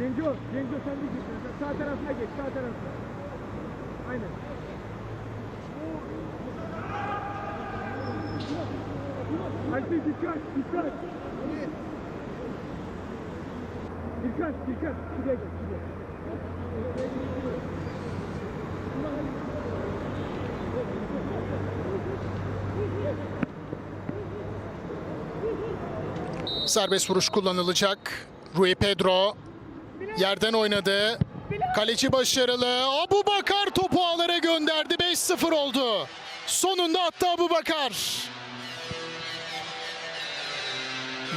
Cenco, Cenco sen de git. Sağ tarafına geç, sağ tarafına. Aynen. Hadi dikkat, dikkat. Dikkat, dikkat. Şuraya gel, şuraya. Serbest vuruş kullanılacak. Rui Pedro yerden oynadı. Kaleci başarılı. Abu Bakar topu ağlara gönderdi. 5-0 oldu. Sonunda attı Abu Bakar.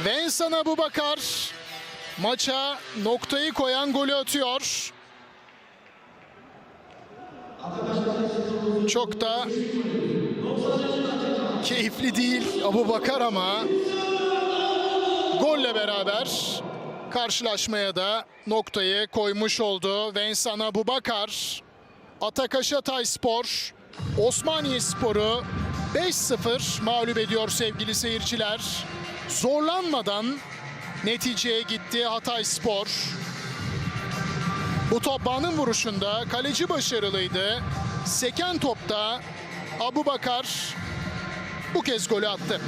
Vincent Abu Bakar maça noktayı koyan golü atıyor. Çok da keyifli değil Abu Bakar ama golle beraber karşılaşmaya da noktayı koymuş oldu. Vincent Abubakar, Atakaş Hatayspor, Osmaniye Spor'u 5-0 mağlup ediyor sevgili seyirciler. Zorlanmadan neticeye gitti Hatayspor. Bu top Bağ'ın vuruşunda kaleci başarılıydı. Seken topta Abubakar bu kez golü attı.